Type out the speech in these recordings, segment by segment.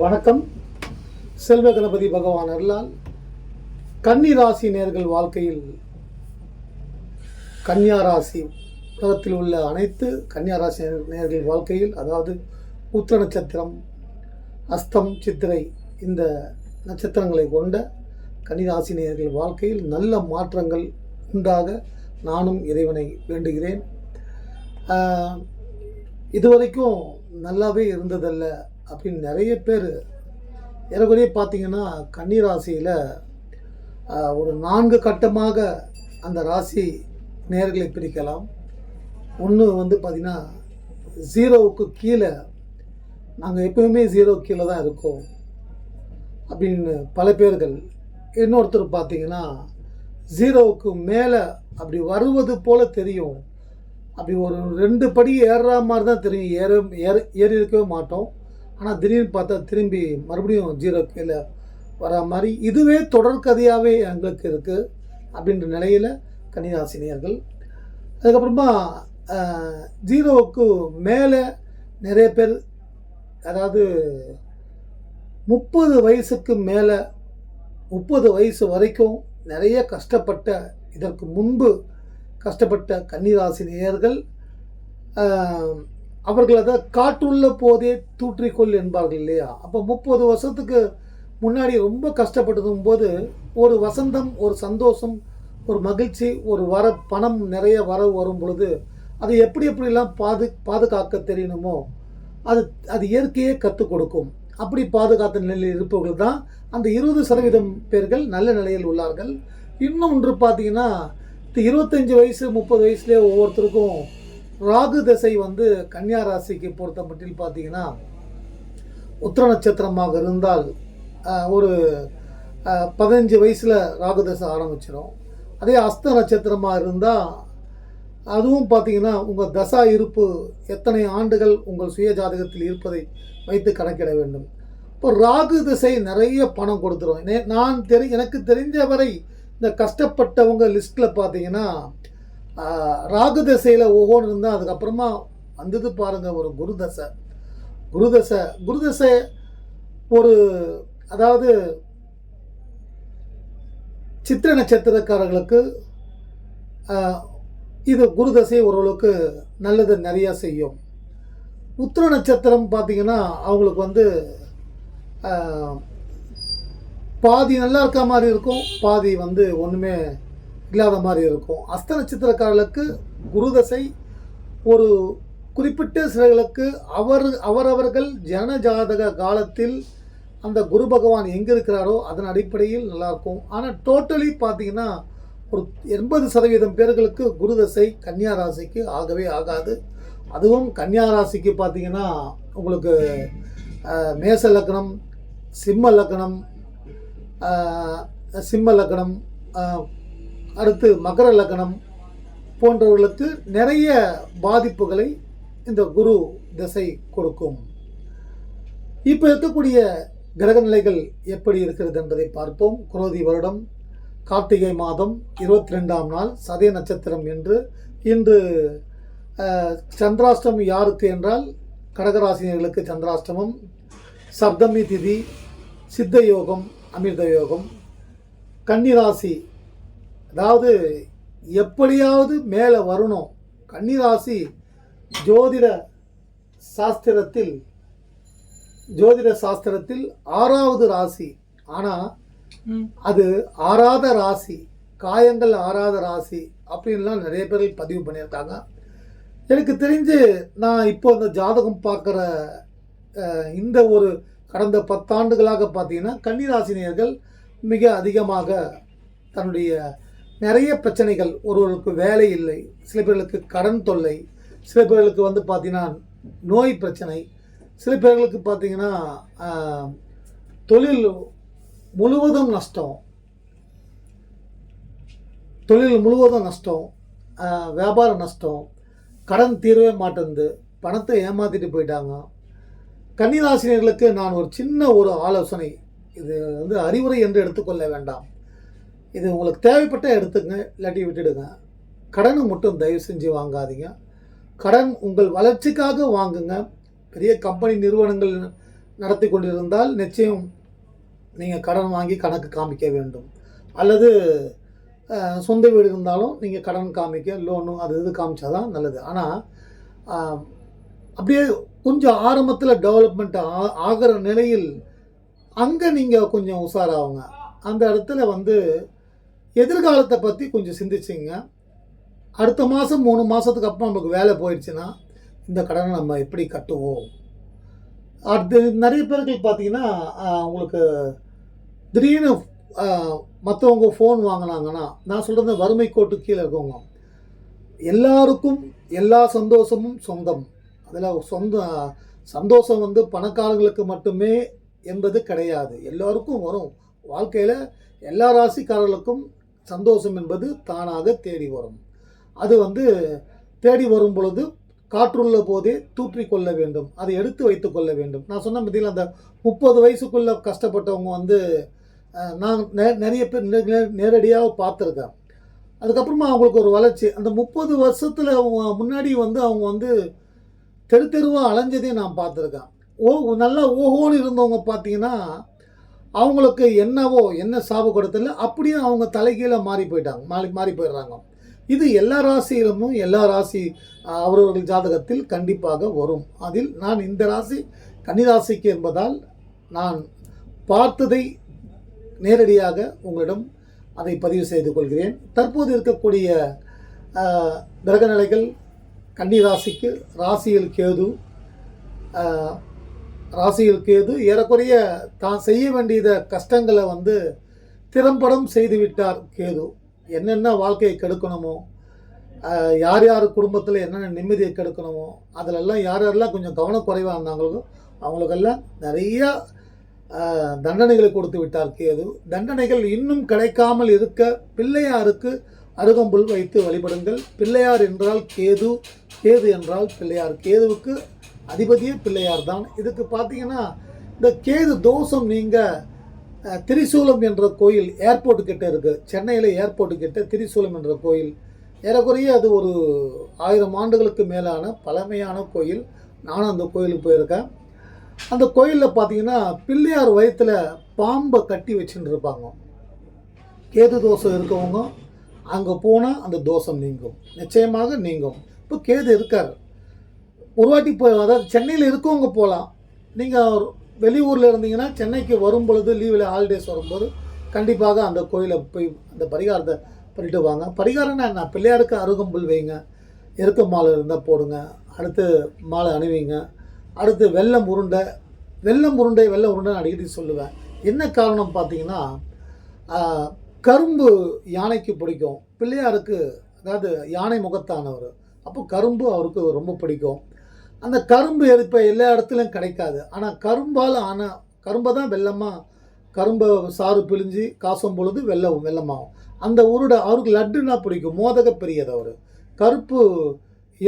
வணக்கம். செல்வ கணபதி பகவான் அருளால் கன்னிராசி நேர்கள் வாழ்க்கையில் கன்னியாராசி உலகத்தில் உள்ள அனைத்து கன்னியா ராசி நேர்கள் வாழ்க்கையில் அதாவது உத்திர நட்சத்திரம் அஸ்தம் சித்திரை இந்த நட்சத்திரங்களை கொண்ட கன்னிராசி நேர்கள் வாழ்க்கையில் நல்ல மாற்றங்கள் உண்டாக நானும் இறைவனை வேண்டுகிறேன். இதுவரைக்கும் நல்லாவே இருந்ததல்ல. அப்படின்னு நிறைய பேர் ஏறக்குறைய பார்த்தீங்கன்னா கன்னிராசியில் ஒரு நான்கு கட்டமாக அந்த ராசி நேர்களை பிரிக்கலாம். ஒன்று வந்து பார்த்திங்கன்னா ஜீரோவுக்கு கீழே நாங்கள் எப்பவுமே ஜீரோ கீழே தான் இருக்கோம் அப்படின்னு பல பேர்கள் இன்னொருத்தர் பார்த்தீங்கன்னா ஜீரோவுக்கு மேலே அப்படி வருவது போல் தெரியும். அப்படி ஒரு ரெண்டு படி ஏறுற மாதிரி தான் தெரியும். ஏற ஏற ஏறி இருக்கவே மாட்டோம். ஆனால் திடீர்னு பார்த்தா திரும்பி மறுபடியும் ஜீரோ கீழே வர மாதிரி இதுவே தொடர்கதையாகவே எங்களுக்கு இருக்குது அப்படின்ற நிலையில் கன்னிராசினியர்கள். அதுக்கப்புறமா ஜீரோவுக்கு மேலே நிறைய பேர் அதாவது முப்பது வயசுக்கு மேலே முப்பது வயசு வரைக்கும் நிறைய கஷ்டப்பட்ட இதற்கு முன்பு கஷ்டப்பட்ட கன்னிராசி நேயர்கள் அவர்கள் அதை காற்றுள்ள போதே தூற்றிக்கொள் என்பார்கள் இல்லையா? அப்போ முப்பது வருஷத்துக்கு முன்னாடி ரொம்ப கஷ்டப்பட்டதும் போது ஒரு வசந்தம் ஒரு சந்தோஷம் ஒரு மகிழ்ச்சி ஒரு வர பணம் நிறைய வர வரும் பொழுது அதை எப்படி எப்படிலாம் பாது பாதுகாக்க தெரியணுமோ அது அது இயற்கையே கற்றுக் கொடுக்கும். அப்படி பாதுகாத்த நிலையில் இருப்பவர்கள் தான் அந்த இருபது சதவீதம் பேர்கள் நல்ல நிலையில் உள்ளார்கள். இன்னும் ஒன்று பார்த்தீங்கன்னா இந்த இருபத்தஞ்சி வயசு முப்பது வயசுலேயே ஒவ்வொருத்தருக்கும் ராகு திசை வந்து கன்னியா ராசிக்கு பொறுத்த மட்டில் பார்த்தீங்கன்னா உத்திர நட்சத்திரமாக இருந்தால் ஒரு பதினஞ்சு வயசில் ராகு தசை ஆரம்பிச்சிடும் அதே அஸ்த நட்சத்திரமாக இருந்தால் அதுவும் பார்த்தீங்கன்னா உங்கள் தசா இருப்பு எத்தனை ஆண்டுகள் உங்கள் சுய ஜாதகத்தில் இருப்பதை வைத்து கணக்கிட வேண்டும். இப்போ ராகு திசை நிறைய பணம் கொடுத்துரும். நான் தெரி எனக்கு தெரிஞ்ச வரை இந்த கஷ்டப்பட்டவங்க லிஸ்ட்டில் பார்த்தீங்கன்னா ராகு தசையில் ஒவ்வொன்று இருந்தால் அதுக்கப்புறமா வந்தது பாருங்கள் ஒரு குரு தசை. குரு தசை. குரு தசை ஒரு அதாவது சித்திர நட்சத்திரக்காரர்களுக்கு இது குரு தசை ஓரளவுக்கு நல்லது நிறையா செய்யும். உத்திர நட்சத்திரம் பார்த்திங்கன்னா அவங்களுக்கு வந்து பாதி நல்லா இருக்க மாதிரி இருக்கும் பாதி வந்து ஒன்றுமே இல்லாத மாதிரி இருக்கும். அஸ்த நட்சத்திரக்காரர்களுக்கு குருதசை ஒரு குறிப்பிட்ட சிலர்களுக்கு அவர் அவரவர்கள் ஜன ஜாதக காலத்தில் அந்த குரு பகவான் எங்கே இருக்கிறாரோ அதன் அடிப்படையில் நல்லாயிருக்கும் ஆனால் டோட்டலி பார்த்தீங்கன்னா ஒரு எண்பது சதவீதம் பேர்களுக்கு குருதசை கன்னியா ராசிக்கு ஆகவே ஆகாது. அதுவும் கன்னியா ராசிக்கு பார்த்தீங்கன்னா உங்களுக்கு மேச லக்னம் சிம்ம லக்னம் சிம்ம லக்னம் அடுத்து மகர லக்னம் போன்றவர்களுக்கு நிறைய பாதிப்புகளை இந்த குரு திசை கொடுக்கும். இப்போ இருக்கக்கூடிய கிரக நிலைகள் எப்படி இருக்கிறது என்பதை பார்ப்போம். குரோதி வருடம் கார்த்திகை மாதம் இருபத்தி ரெண்டாம் நாள் சதய நட்சத்திரம் என்று இன்று சந்திராஷ்டமம் யாருக்கு என்றால் கடகராசினியர்களுக்கு சந்திராஷ்டமம் சப்தமி திதி சித்த யோகம் அமிர்த யோகம் கன்னிராசி அதாவது எப்படியாவது மேலே வரணும். கன்னிராசி ஜோதிட சாஸ்திரத்தில் ஜோதிட சாஸ்திரத்தில் ஆறாவது ராசி. ஆனால் அது ஆறாத ராசி காயங்கள் ஆறாத ராசி அப்படின்லாம் நிறைய பேர் பதிவு பண்ணியிருக்காங்க. எனக்கு தெரிஞ்சு நான் இப்போ இந்த ஜாதகம் பார்க்குற இந்த ஒரு கடந்த பத்தாண்டுகளாக பார்த்தீங்கன்னா கன்னிராசினியர்கள் மிக அதிகமாக தன்னுடைய நிறைய பிரச்சனைகள். ஒருவருக்கு வேலை இல்லை. சில பேர்களுக்கு கடன் தொல்லை. சில பேர்களுக்கு வந்து பார்த்திங்கன்னா நோய் பிரச்சனை. சில பேர்களுக்கு பார்த்தீங்கன்னா தொழில் முழுவதும் நஷ்டம். தொழில் முழுவதும் நஷ்டம். வியாபார நஷ்டம். கடன் தீரவே மாட்டேங்குது. பணத்தை ஏமாற்றிட்டு போயிட்டாங்க. கன்னிராசினியர்களுக்கு நான் ஒரு சின்ன ஒரு ஆலோசனை. இது வந்து அறிவுரை என்று எடுத்துக்கொள்ள வேண்டாம். இது உங்களுக்கு தேவைப்பட்ட எடுத்துங்க இல்லாட்டி விட்டுடுங்க. கடனை மட்டும் தயவு செஞ்சு வாங்காதீங்க. கடன் உங்கள் வளர்ச்சிக்காக வாங்குங்க. பெரிய கம்பெனி நிறுவனங்கள் நடத்தி கொண்டிருந்தால் நிச்சயம் நீங்கள் கடன் வாங்கி கணக்கு காமிக்க வேண்டும். அல்லது சொந்த வீடு இருந்தாலும் நீங்கள் கடன் காமிக்க லோனு அது இது காமிச்சா தான் நல்லது. ஆனால் அப்படியே கொஞ்சம் ஆரம்பத்தில் டெவலப்மெண்ட் ஆ ஆகிற நிலையில் அங்கே நீங்கள் கொஞ்சம் உஷாராகுங்க அந்த இடத்துல வந்து எதிர்காலத்தை பற்றி கொஞ்சம் சிந்திச்சிங்க. அடுத்த மாதம் மூணு மாதத்துக்கு அப்புறம் நமக்கு வேலை போயிடுச்சுன்னா இந்த கடனை நம்ம எப்படி கட்டுவோம்? அடுத்து நிறைய பேருக்கு பார்த்தீங்கன்னா உங்களுக்கு திடீர்னு மற்றவங்க ஃபோன் வாங்கினாங்கன்னா நான் சொல்கிறது வறுமை கோட்டு கீழே இருக்கவங்க. எல்லாருக்கும் எல்லா சந்தோஷமும் சொந்தம். அதில் சொந்த சந்தோஷம் வந்து பணக்காரங்களுக்கு மட்டுமே என்பது கிடையாது. எல்லோருக்கும் வரும். வாழ்க்கையில் எல்லா ராசிக்காரர்களுக்கும் சந்தோஷம் என்பது தானாக தேடி வரும். அது வந்து தேடி வரும் பொழுது காற்றுள்ள போதே தூற்றிக் கொள்ள வேண்டும். அதை எடுத்து வைத்து கொள்ள வேண்டும். நான் சொன்ன பற்றியில் அந்த முப்பது வயசுக்குள்ளே கஷ்டப்பட்டவங்க வந்து நான் நெ- நிறைய பேர் நே- நேரடியாக பார்த்துருக்கேன். அதுக்கப்புறமா அவங்களுக்கு ஒரு வளர்ச்சி. அந்த முப்பது வருஷத்தில் அவங்க முன்னாடி வந்து அவங்க வந்து தெரு தெருவாக அலைஞ்சதையும் நான் பார்த்துருக்கேன். ஓ நல்லா ஓஹோன்னு இருந்தவங்க பார்த்தீங்கன்னா அவங்களுக்கு என்னவோ என்ன சாப கொடுத்தல அப்படியே அவங்க தலைகீழே மாறி போயிட்டாங்க மாறி மாறி போயிடுறாங்க. இது எல்லா ராசியிலும் எல்லா ராசி அவரவர்கள் ஜாதகத்தில் கண்டிப்பாக வரும். அதில் நான் இந்த ராசி கன்னிராசிக்கு என்பதால் நான் பார்த்ததை நேரடியாக உங்களிடம் அதை பதிவு செய்து கொள்கிறேன். தற்போது இருக்கக்கூடிய கிரகநிலைகள் கன்னிராசிக்கு கன்னி ராசிக்கு ராசியில் கேது ராசியில் கேது ஏறக்குறைய தான் செய்ய வேண்டியத கஷ்டங்களை வந்து திறம்படம் செய்து விட்டார் கேது. என்னென்ன வாழ்க்கையை கெடுக்கணுமோ யார் யார் குடும்பத்தில் என்னென்ன நிம்மதியை கெடுக்கணுமோ அதிலெல்லாம் யார் யாரெல்லாம் கொஞ்சம் கவனக்குறைவாக இருந்தாங்களோ அவங்களுக்கெல்லாம் நிறையா தண்டனைகளை கொடுத்து விட்டார் கேது. தண்டனைகள் இன்னும் கிடைக்காமல் இருக்க பிள்ளையாருக்கு அருகம்புல் வைத்து வழிபடுங்கள். பிள்ளையார் என்றால் கேது கேது என்றால் பிள்ளையார். கேதுவுக்கு அதிபதியே பிள்ளையார் தான். இதுக்கு பார்த்தீங்கன்னா இந்த கேது தோஷம் நீங்கள் திரிசூலம் என்ற கோயில் ஏர்போர்ட் கிட்ட இருக்குது சென்னையில் ஏர்போர்ட் கிட்ட திரிசூலம் என்ற கோயில். ஏறக்குறைய அது ஒரு ஆயிரம் ஆண்டுகளுக்கு மேலான பழமையான கோயில். நானும் அந்த கோயிலுக்கு போயிருக்கேன். அந்த கோயிலில் பார்த்தீங்கன்னா பிள்ளையார் வயத்தில் பாம்பை கட்டி வச்சுட்டு இருப்பாங்க. கேது தோஷம் இருக்கவங்க அங்கே போனால் அந்த தோஷம் நீங்கும். நிச்சயமாக நீங்கும். இப்போ கேது இருக்கார். ஒரு வாட்டி போய் அதாவது சென்னையில் இருக்கவங்க போகலாம் நீங்கள் வெளியூரில் இருந்தீங்கன்னா சென்னைக்கு வரும் பொழுது லீவில் ஹாலிடேஸ் வரும்போது கண்டிப்பாக அந்த கோயிலை போய் அந்த பரிகாரத்தை பண்ணிட்டு வாங்க. பரிகாரம்னா என்ன? பிள்ளையாருக்கு அருகம்புல் வைங்க. எருக்க மாலை இருந்தால் போடுங்க. அடுத்து மாலை அணிவிங்க. அடுத்து வெள்ளம் உருண்டை. வெள்ளம் உருண்டை வெள்ளம் உருண்டை நான் அடிக்கடி சொல்லுவேன். என்ன காரணம் பார்த்தீங்கன்னா கரும்பு யானைக்கு பிடிக்கும். பிள்ளையாருக்கு அதாவது யானை முகத்தானவர். அப்போ கரும்பு அவருக்கு ரொம்ப பிடிக்கும். அந்த கரும்பு இப்போ எல்லா இடத்துலையும் கிடைக்காது. ஆனால் கரும்பால் ஆன கரும்பை தான் வெள்ளமாக கரும்பை சாறு பிழிஞ்சு காசும் பொழுது வெள்ளம் வெள்ளமாகும் அந்த உருடை அவருக்கு லட்டுன்னா பிடிக்கும். மோதக பெரியது அவர். கருப்பு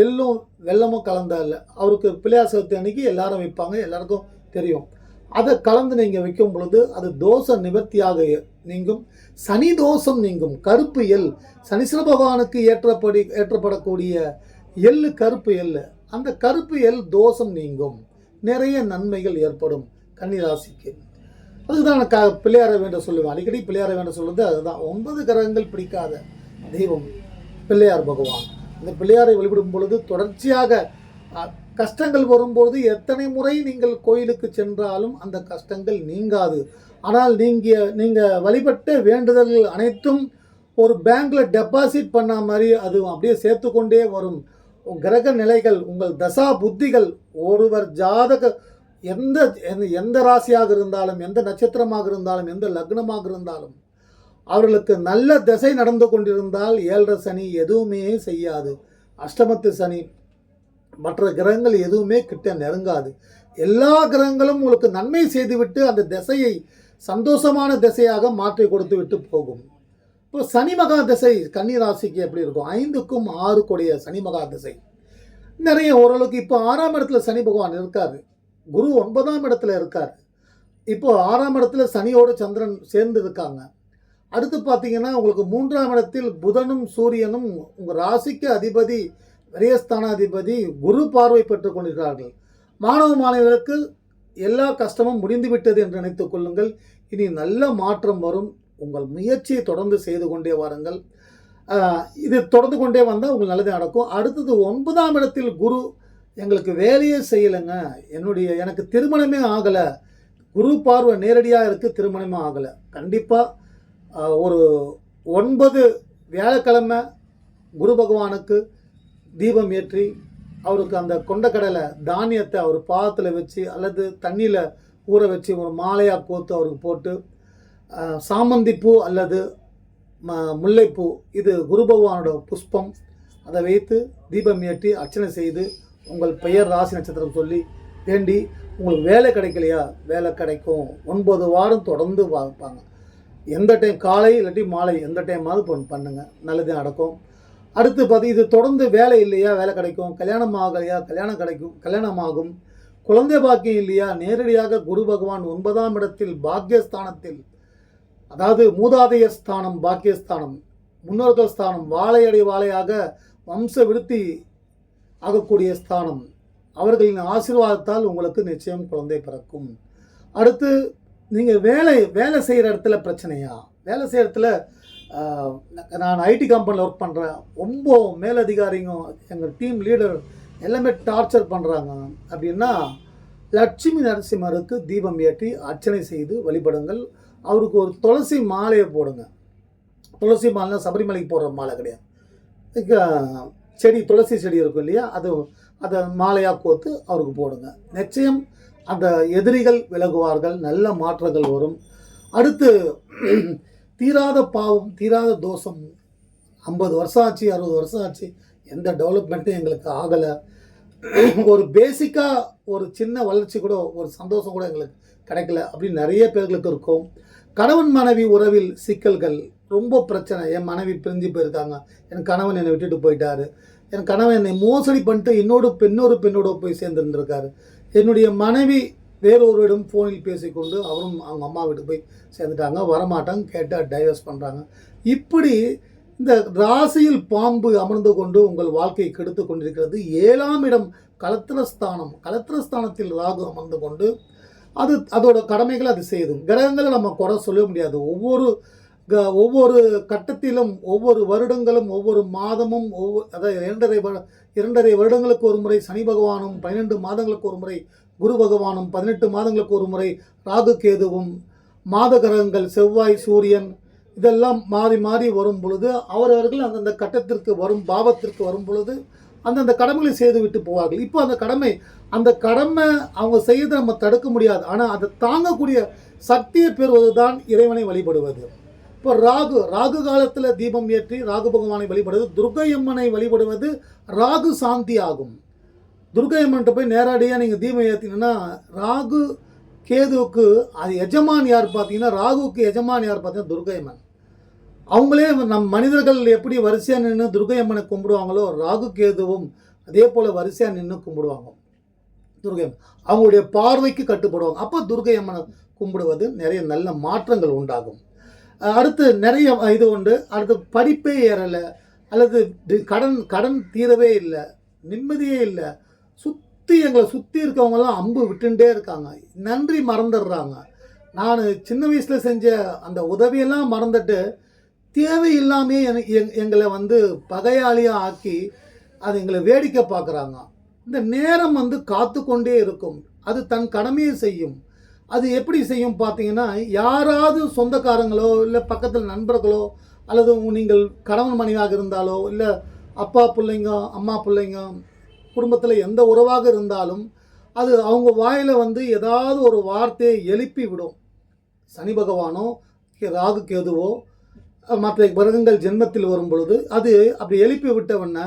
எள்ளும் வெள்ளமும் கலந்த இல்லை அவருக்கு பிள்ளையார் சதுர்த்தி அன்னைக்கு எல்லாரும் வைப்பாங்க எல்லாருக்கும் தெரியும். அதை கலந்து நீங்கள் வைக்கும் பொழுது அது தோஷ நிவர்த்தியாக நீங்கும். சனி தோஷம் நீங்கும். கருப்பு எள். சனீஸ்வர பகவானுக்கு ஏற்றப்படி ஏற்றப்படக்கூடிய எள்ளு கருப்பு எள்ளு. அந்த கருப்பு எல் தோஷம் நீங்கும். நிறைய நன்மைகள் ஏற்படும் கன்னிராசிக்கு. அதுதான் நான் க பிள்ளையார வேண்ட சொல்லுவேன். அடிக்கடி பிள்ளையார வேண்ட சொல்லுறது அதுதான். ஒன்பது கிரகங்கள் பிடிக்காத தெய்வம் பிள்ளையார் பகவான். இந்த பிள்ளையாரை வழிபடும் பொழுது தொடர்ச்சியாக கஷ்டங்கள் வரும்போது எத்தனை முறை நீங்கள் கோயிலுக்கு சென்றாலும் அந்த கஷ்டங்கள் நீங்காது. ஆனால் நீங்கள் நீங்கள் வழிபட்ட வேண்டுதல்கள் அனைத்தும் ஒரு பேங்க்ல டெபாசிட் பண்ண மாதிரி அது அப்படியே சேர்த்து கொண்டே வரும். கிரக நிலைகள் உங்கள் தசா புத்திகள் ஒருவர் ஜாதக எந்த எந்த- எந்த ராசியாக இருந்தாலும் எந்த நட்சத்திரமாக இருந்தாலும் எந்த லக்னமாக இருந்தாலும் அவர்களுக்கு நல்ல திசை நடந்து கொண்டிருந்தால் ஏழரை சனி எதுவுமே செய்யாது. அஷ்டமத்து சனி மற்ற கிரகங்கள் எதுவுமே கிட்ட நெருங்காது. எல்லா கிரகங்களும் உங்களுக்கு நன்மை செய்துவிட்டு அந்த திசையை சந்தோஷமான திசையாக மாற்றி கொடுத்து விட்டு போகும். இப்போ சனி மகா திசை கன்னி ராசிக்கு எப்படி இருக்கும்? ஐந்துக்கும் ஆறு கொடிய சனி மகா திசை. நிறைய ஓரளவுக்கு இப்போ ஆறாம் இடத்துல சனி பகவான் இருக்காரு. குரு ஒன்பதாம் இடத்துல இருக்கார். இப்போ ஆறாம் இடத்துல சனியோட சந்திரன் சேர்ந்து இருக்காங்க. அடுத்து பார்த்தீங்கன்னா உங்களுக்கு மூன்றாம் இடத்தில் புதனும் சூரியனும் உங்கள் ராசிக்கு அதிபதி விரயஸ்தானாதிபதி குரு பார்வை பெற்றுக் கொண்டிருக்கிறார்கள். மாணவ மாணவிகளுக்கு எல்லா கஷ்டமும் முடிந்து விட்டது என்று நினைத்துக் கொள்ளுங்கள். இனி நல்ல மாற்றம் வரும். உங்கள் முயற்சியை தொடர்ந்து செய்து கொண்டே வாருங்கள். இது தொடர்ந்து கொண்டே வந்தால் உங்களுக்கு நல்லது நடக்கும். அடுத்தது ஒன்பதாம் இடத்தில் குரு எங்களுக்கு வேலையே செய்யலைங்க. என்னுடைய எனக்கு திருமணமே ஆகலை. குரு பார்வை நேரடியாக இருக்குது திருமணமே ஆகலை. கண்டிப்பாக ஒரு ஒன்பது வியாழக்கிழமை குரு பகவானுக்கு தீபம் ஏற்றி அவருக்கு அந்த கொண்டக்கடலை தானியத்தை அவர் பாதத்தில் வச்சு அல்லது தண்ணியில் ஊற வச்சு ஒரு மாலையாக கோத்து அவருக்கு போட்டு சாமந்திப்பூ அல்லது ம முல்லைப்பூ இது குரு பகவானோட புஷ்பம். அதை வைத்து தீபம் ஏற்றி அர்ச்சனை செய்து உங்கள் பெயர் ராசி நட்சத்திரம் சொல்லி வேண்டி உங்களுக்கு வேலை கிடைக்கலையா? வேலை கிடைக்கும். ஒன்பது வாரம் தொடர்ந்து பார்ப்பாங்க. எந்த டைம் காலை இல்லாட்டி மாலை எந்த டைமாவது பொன் பண்ணுங்கள் நல்லது நடக்கும். அடுத்து பார்த்து இது தொடர்ந்து வேலை இல்லையா? வேலை கிடைக்கும். கல்யாணம் ஆகலையா? கல்யாணம் கிடைக்கும் கல்யாணம் ஆகும் குழந்தை பாக்கியம் இல்லையா? நேரடியாக குரு பகவான் ஒன்பதாம் இடத்தில் பாக்கியஸ்தானத்தில் அதாவது மூதாதைய ஸ்தானம் பாக்கியஸ்தானம் முன்னோர்கள் ஸ்தானம் வாழையடை வாழையாக வம்ச விருத்தி ஆகக்கூடிய ஸ்தானம். அவர்களின் ஆசீர்வாதத்தால் உங்களுக்கு நிச்சயம் குழந்தை பிறக்கும். அடுத்து நீங்கள் வேலை வேலை செய்கிற இடத்துல பிரச்சனையா? வேலை செய்கிற இடத்துல நான் ஐடி கம்பெனியில் ஒர்க் பண்ணுறேன் ரொம்ப மேலதிகாரிங்க எங்கள் டீம் லீடர் எல்லாமே டார்ச்சர் பண்ணுறாங்க அப்படின்னா லட்சுமி நரசிம்மருக்கு தீபம் ஏற்றி அர்ச்சனை செய்து வழிபடுங்கள். அவருக்கு ஒரு துளசி மாலையை போடுங்க. துளசி மாலைனா சபரிமலைக்கு போடுற மாலை கிடையாது. செடி துளசி செடி இருக்கும் இல்லையா? அது அதை மாலையாக கோத்து அவருக்கு போடுங்க. நிச்சயம் அந்த எதிரிகள் விலகுவார்கள் நல்ல மாற்றங்கள் வரும். அடுத்து தீராத பாவம் தீராத தோஷம். ஐம்பது வருஷம் ஆச்சு அறுபது வருஷம் ஆச்சு. எந்த டெவலப்மெண்ட்டும் எங்களுக்கு ஆகலை. ஒரு பேசிக்காக ஒரு சின்ன வளர்ச்சி கூட ஒரு சந்தோஷம் கூட எங்களுக்கு கிடைக்கல அப்படின்னு நிறைய பேர்களுக்கு இருக்கும். கணவன் மனைவி உறவில் சிக்கல்கள் ரொம்ப பிரச்சனை. என் மனைவி பிரிஞ்சு போயிருக்காங்க. என் கணவன் என்னை விட்டுட்டு போயிட்டாரு. என் கணவன் என்னை மோசடி பண்ணிட்டு இன்னொரு பெண்ணொரு பெண்ணோட போய் சேர்ந்துருந்துருக்காரு. என்னுடைய மனைவி வேறொருவரிடம் ஃபோனில் பேசிக்கொண்டு அவரும் அவங்க அம்மா வீட்டுக்கு போய் சேர்ந்துட்டாங்க. வரமாட்டாங்க. கேட்டால் டைவர்ஸ் பண்ணுறாங்க இப்படி இந்த ராசியில் பாம்பு அமர்ந்து கொண்டு உங்கள் வாழ்க்கையை கெடுத்து கொண்டிருக்கிறது. ஏழாம் இடம் கலத்திரஸ்தானம். கலத்திரஸ்தானத்தில் ராகு அமர்ந்து கொண்டு அது அதோட கடமைகளை அது செய்யும் கிரகங்களை நம்ம குறை சொல்ல முடியாது. ஒவ்வொரு க- ஒவ்வொரு கட்டத்திலும் ஒவ்வொரு வருடங்களும் ஒவ்வொரு மாதமும் ஒவ்வொரு அதாவது இரண்டரை இரண்டரை வருடங்களுக்கு ஒரு முறை சனி பகவானும் பன்னிரெண்டு மாதங்களுக்கு ஒரு முறை குரு பகவானும் பதினெட்டு மாதங்களுக்கு ஒரு முறை ராகு கேதுவும் மாத கிரகங்கள் செவ்வாய் சூரியன் இதெல்லாம் மாறி மாறி வரும் பொழுது அவரவர்கள் அந்தந்த கட்டத்திற்கு வரும் பாவத்திற்கு வரும் பொழுது அந்தந்த கடமைகளை செய்து விட்டு போவார்கள். இப்போ அந்த கடமை அந்த கடமை அவங்க செய்யறதை நம்ம தடுக்க முடியாது. ஆனால் அதை தாங்கக்கூடிய சக்தியை பெறுவது தான் இறைவனை வழிபடுவது. இப்போ ராகு ராகு காலத்தில் தீபம் ஏற்றி ராகு பகவானை வழிபடுவது துர்க்கை அம்மனை வழிபடுவது ராகு சாந்தி ஆகும். துர்கையம்மன்ட்ட போய் நேரடியாக நீங்கள் தீபம் ஏற்றினீங்கன்னா ராகு கேதுவுக்கு அது எஜமான் யார் பார்த்தீங்கன்னா ராகுவுக்கு எஜமான் யார் பார்த்தீங்கன்னா துர்கையம்மன் அம்மன். அவங்களே நம் மனிதர்கள் எப்படி வரிசையாக நின்று துர்கை அம்மனை கும்பிடுவாங்களோ ராகு கேதுவும் அதே போல் வரிசையாக நின்று கும்பிடுவாங்க. துர்கை அம்மன். அவங்களுடைய பார்வைக்கு கட்டுப்படுவாங்க. அப்போ துர்க்கை அம்மனை கும்பிடுவது நிறைய நல்ல மாற்றங்கள் உண்டாகும். அடுத்து நிறைய இது உண்டு. அடுத்து படிப்பே ஏறலை. அல்லது கடன் கடன் தீரவே இல்லை. நிம்மதியே இல்லை. சுற்றி எங்களை சுற்றி இருக்கவங்கெல்லாம் அம்பு விட்டுட்டே இருக்காங்க. நன்றி மறந்துடுறாங்க. நான் சின்ன வயசில் செஞ்ச அந்த உதவியெல்லாம் மறந்துட்டு தேவையில்லாமே எங்களை வந்து பகையாளியாக ஆக்கி அது எங்களை வேடிக்கை பார்க்குறாங்க. இந்த நேரம் வந்து காத்து கொண்டே இருக்கும். அது தன் கடமையை செய்யும். அது எப்படி செய்யும் பார்த்தீங்கன்னா யாராவது சொந்தக்காரங்களோ இல்லை பக்கத்தில் நண்பர்களோ அல்லது நீங்கள் கணவன் மனைவியாக இருந்தாலோ இல்லை அப்பா பிள்ளைங்க அம்மா பிள்ளைங்க குடும்பத்தில் எந்த உறவாக இருந்தாலும் அது அவங்க வாயில் வந்து ஏதாவது ஒரு வார்த்தையை எழுப்பி விடும். சனி பகவானோ கே- ராகு கேதுவோ மற்ற கிரகங்கள் ஜென்மத்தில் வரும் பொழுது அது அப்படி எழுப்பி விட்டவொன்னே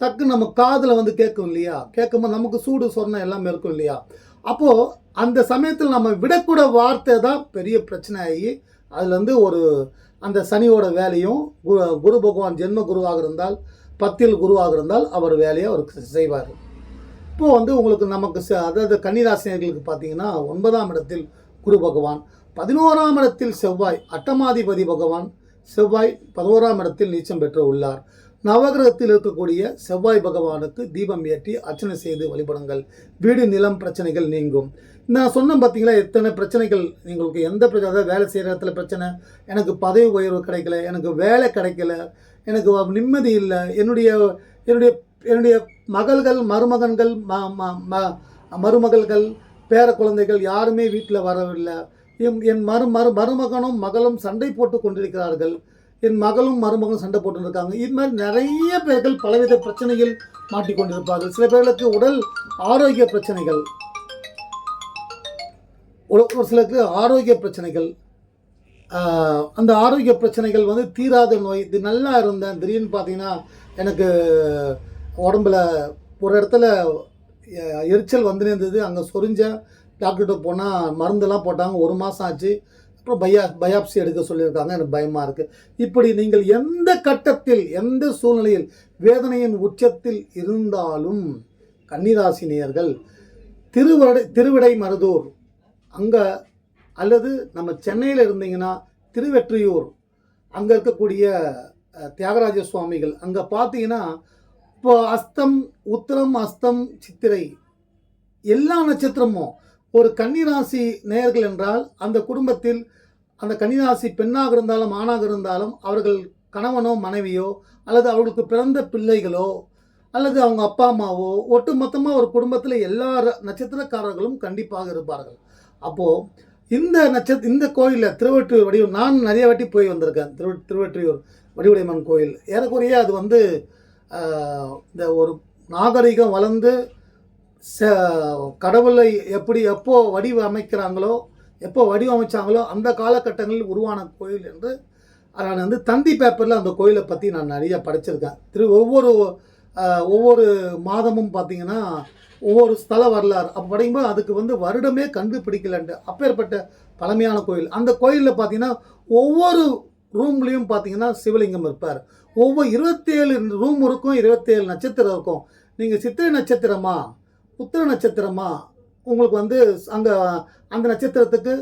டக்கு நம்ம காதில் வந்து கேட்கும் இல்லையா? கேட்கும்போது நமக்கு சூடு சொர்ணம் எல்லாமே இருக்கும் இல்லையா? அப்போது அந்த சமயத்தில் நம்ம விடக்கூட வார்த்தை தான் பெரிய பிரச்சனை ஆகி அதுலேருந்து ஒரு அந்த சனியோட வேலையும் குரு குரு பகவான் ஜென்ம குருவாக இருந்தால் பத்தில் குருவாக இருந்தால் அவர் வேலையை அவர் செய்வார். இப்போது வந்து உங்களுக்கு நமக்கு ச- அதாவது கன்னிராசினர்களுக்கு பார்த்தீங்கன்னா ஒன்பதாம் இடத்தில் குரு பகவான் பதினோராம் இடத்தில் செவ்வாய் அட்டமாதிபதி பகவான் செவ்வாய் பதினோராம் இடத்தில் நீச்சம் பெற்று உள்ளார். நவகிரகத்தில் இருக்கக்கூடிய செவ்வாய் பகவானுக்கு தீபம் ஏற்றி அர்ச்சனை செய்து வழிபடுங்கள். வீடு நிலம் பிரச்சனைகள் நீங்கும். நான் சொன்னேன் பார்த்தீங்களா எத்தனை பிரச்சனைகள் எங்களுக்கு எந்த பிரச்சனை அதாவது வேலை செய்கிற இடத்துல பிரச்சனை எனக்கு பதவி உயர்வு கிடைக்கல எனக்கு வேலை கிடைக்கல எனக்கு நிம்மதி இல்லை என்னுடைய என்னுடைய என்னுடைய மகள்கள் மருமகன்கள் ம ம- ம- மருமகள்கள் பேர குழந்தைகள் யாருமே வீட்டில் வரவில்லை. என் என் மரு மரு மருமகனும் மகளும் சண்டை போட்டு கொண்டிருக்கிறார்கள். என் மகளும் மருமகனும் சண்டை போட்டுருக்காங்க. இது மாதிரி நிறைய பேர்கள் பலவித பிரச்சனைகள் மாட்டிக்கொண்டிருப்பார்கள் சில பேர்களுக்கு உடல் ஆரோக்கிய பிரச்சனைகள். ஒரு ஒரு சிலருக்கு ஆரோக்கிய பிரச்சனைகள். அந்த ஆரோக்கிய பிரச்சனைகள் வந்து தீராத நோய். இது நல்லா இருந்தேன். திடீர்னு பார்த்தீங்கன்னா எனக்கு உடம்புல ஒரு இடத்துல எரிச்சல் வந்துனே இருந்தது. அங்கே சொரிஞ்சேன். டாக்டர்கிட்ட போனால் மருந்தெல்லாம் போட்டாங்க ஒரு மாதம் ஆச்சு. அப்புறம் பயா பயாப்சி எடுக்க சொல்லியிருக்காங்க. எனக்கு பயமாக இருக்குது இப்படி நீங்கள் எந்த கட்டத்தில் எந்த சூழ்நிலையில் வேதனையின் உச்சத்தில் இருந்தாலும் கன்னிராசினியர்கள் திருவடை திருவிடை மருதூர் அங்கே அல்லது நம்ம சென்னையில் இருந்தீங்கன்னா திருவெற்றியூர் அங்கே இருக்கக்கூடிய தியாகராஜ சுவாமிகள் அங்கே பார்த்தீங்கன்னா இப்போ அஸ்தம் உத்திரம் அஸ்தம் சித்திரை எல்லா நட்சத்திரமும் ஒரு கன்னிராசி நேயர்கள் என்றால் அந்த குடும்பத்தில் அந்த கன்னிராசி பெண்ணாக இருந்தாலும் ஆணாக இருந்தாலும் அவர்கள் கணவனோ மனைவியோ அல்லது அவர்களுக்கு பிறந்த பிள்ளைகளோ அல்லது அவங்க அப்பா அம்மாவோ ஒட்டு மொத்தமாக ஒரு குடும்பத்தில் எல்லா நட்சத்திரக்காரர்களும் கண்டிப்பாக இருப்பார்கள். அப்போது இந்த நட்சத்திர இந்த கோயிலில் திருவெற்றியூர் வடிவம் நான் நிறைய வாட்டி போய் வந்திருக்கேன். திரு திருவெற்றியூர் வடிவுடையம்மன் கோயில். ஏறக்குறைய அது வந்து இந்த ஒரு நாகரிகம் வளர்ந்து ச கடவுளை எப்படி எப்போ வடிவமைக்கிறாங்களோ எப்போ வடிவமைச்சாங்களோ அந்த காலகட்டங்களில் உருவான கோயில் என்று நான் வந்து தந்தி பேப்பரில் அந்த கோயிலை பற்றி நான் நிறைய படிச்சிருக்கேன். திரு ஒவ்வொரு ஒவ்வொரு மாதமும் பார்த்தீங்கன்னா ஒவ்வொரு ஸ்தல வரலாறு. அப்போ படிக்கும்போது அதுக்கு வந்து வருடமே கண்டுபிடிக்கலன்ட்டு அப்பேற்பட்ட பழமையான கோயில். அந்த கோயிலில் பார்த்தீங்கன்னா ஒவ்வொரு ரூம்லேயும் பார்த்தீங்கன்னா சிவலிங்கம் இருப்பார். ஒவ்வொரு இருபத்தேழு ரூம் இருக்கும் இருபத்தேழு நட்சத்திரம் இருக்கும். நீங்கள் சித்திரை நட்சத்திரமா உத்திர நட்சத்திரமா? உங்களுக்கு வந்து அங்கே அந்த நட்சத்திரத்துக்கு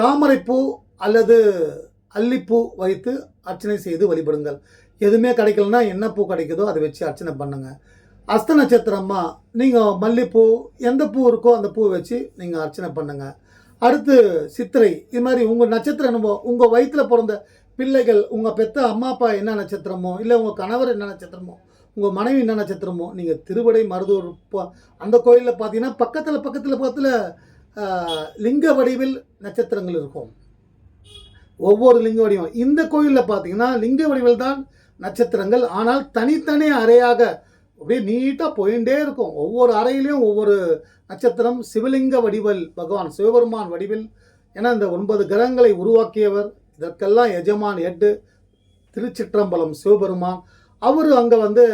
தாமரைப்பூ அல்லது அல்லிப்பூ வைத்து அர்ச்சனை செய்து வழிபடுங்கள். எதுவுமே கிடைக்கலனா என்ன பூ கிடைக்குதோ அதை வச்சு அர்ச்சனை பண்ணுங்கள் அஸ்த நட்சத்திரமா? நீங்கள் மல்லிப்பூ எந்த பூ இருக்கோ அந்த பூ வச்சு நீங்கள் அர்ச்சனை பண்ணுங்க. அடுத்து சித்திரை. இது மாதிரி உங்கள் நட்சத்திரம் என்னவோ உங்கள் வயிற்றில் பிறந்த பிள்ளைகள் உங்கள் பெத்த அம்மா அப்பா என்ன நட்சத்திரமோ இல்லை உங்கள் கணவர் என்ன நட்சத்திரமோ உங்கள் மனைவி என்ன நட்சத்திரமோ நீங்கள் திருவடை மருதூர் அந்த கோயிலில் பார்த்தீங்கன்னா பக்கத்தில் பக்கத்தில் பக்கத்தில் லிங்க வடிவில் நட்சத்திரங்கள் இருக்கும். ஒவ்வொரு லிங்க வடிவம். இந்த கோயிலில் பார்த்தீங்கன்னா லிங்க வடிவில் தான் நட்சத்திரங்கள். ஆனால் தனித்தனி அறையாக அப்படியே நீட்டாக போயிட்டே இருக்கும். ஒவ்வொரு அறையிலையும் ஒவ்வொரு நட்சத்திரம். சிவலிங்க வடிவில் பகவான் சிவபெருமான் வடிவில். ஏன்னா இந்த ஒன்பது கிரகங்களை உருவாக்கியவர். இதற்கெல்லாம் எஜமான் எட்டு. திருச்சிற்றம்பலம் சிவபெருமான். அவர் அங்கே வந்து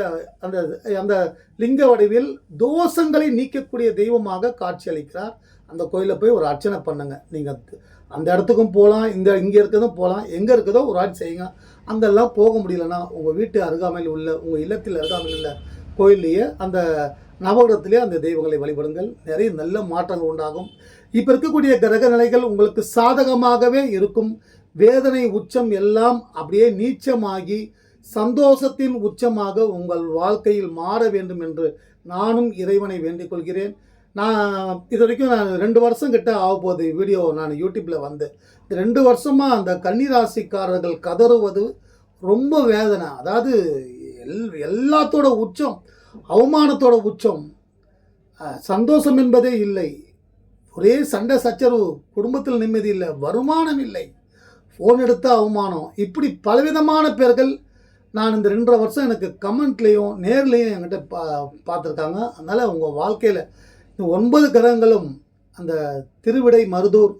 அந்த அந்த லிங்க வடிவில் தோஷங்களை நீக்கக்கூடிய தெய்வமாக காட்சியளிக்கிறார் அந்த கோயிலில் போய் ஒரு அர்ச்சனை பண்ணுங்க. நீங்கள் அந்த இடத்துக்கும் போகலாம் இந்த இங்கே இருக்கிறதும் போகலாம் எங்கே இருக்கிறதோ ஒரு ஆட்சி செய்யுங்க. அங்கெல்லாம் போக முடியலன்னா உங்கள் வீட்டு அருகாமையில் உள்ள உங்கள் இல்லத்தில் அருகாமையில் உள்ள கோயில்லையே அந்த நவகிரகத்திலே அந்த தெய்வங்களை வழிபடுங்கள். நிறைய நல்ல மாற்றங்கள் உண்டாகும். இப்போ இருக்கக்கூடிய கிரக நிலைகள் உங்களுக்கு சாதகமாகவே இருக்கும். வேதனை உச்சம் எல்லாம் அப்படியே நீச்சமாகி சந்தோஷத்தின் உச்சமாக உங்கள் வாழ்க்கையில் மாற வேண்டும் என்று நானும் இறைவனை வேண்டிக் கொள்கிறேன். நான் இது வரைக்கும் நான் ரெண்டு வருஷம் கிட்ட ஆக போகுது வீடியோ. நான் யூடியூப்பில் வந்தேன் ரெண்டு வருஷமாக அந்த கன்னிராசிக்காரர்கள் கதறுவது ரொம்ப வேதனை. அதாவது எல் எல்லாத்தோட உச்சம் அவமானத்தோட உச்சம் சந்தோஷம் என்பதே இல்லை. ஒரே சண்டை சச்சரவு குடும்பத்தில் நிம்மதி இல்லை வருமானம் இல்லை. ஃபோன் எடுத்த அவமானம். இப்படி பலவிதமான பேர்கள் நான் இந்த ரெண்டரை வருஷம் எனக்கு கமெண்ட்லேயும் நேர்லேயும் என்கிட்ட பா பார்த்துருக்காங்க அதனால் உங்கள் வாழ்க்கையில் இந்த ஒன்பது கிரகங்களும் அந்த திருவிடை மருதூர்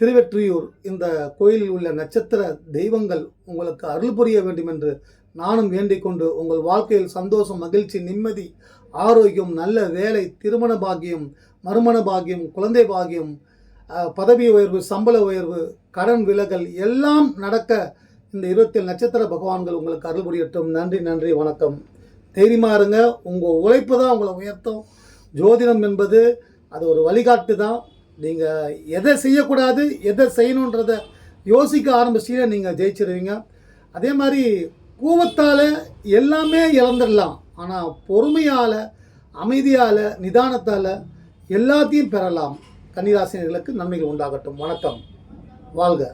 திருவெற்றியூர் இந்த கோயிலில் உள்ள நட்சத்திர தெய்வங்கள் உங்களுக்கு அருள் புரிய வேண்டும் என்று நானும் வேண்டிக் கொண்டு உங்கள் வாழ்க்கையில் சந்தோஷம் மகிழ்ச்சி நிம்மதி ஆரோக்கியம் நல்ல வேலை திருமண பாக்கியம் மறுமண பாக்கியம் குழந்தை பாக்கியம் பதவி உயர்வு சம்பள உயர்வு கடன் விலகல் எல்லாம் நடக்க இந்த இருபத்தேழு நட்சத்திர பகவான்கள் உங்களுக்கு அருள் புரியட்டும். நன்றி நன்றி வணக்கம். தைரியமாக இருங்க. உங்கள் உழைப்பு தான் உங்களை உயர்த்தும். ஜோதிடம் என்பது அது ஒரு வழிகாட்டு தான். நீங்கள் எதை செய்யக்கூடாது எதை செய்யணுன்றதை யோசிக்க ஆரம்பிச்சிங்கன்னா நீங்கள் ஜெயிச்சிருவீங்க. அதே மாதிரி கூவத்தால் எல்லாமே இழந்துடலாம். ஆனால் பொறுமையால் அமைதியால் நிதானத்தால் எல்லாத்தையும் பெறலாம். கன்னிராசினர்களுக்கு நன்மைகள் உண்டாகட்டும். வணக்கம். வாழ்க.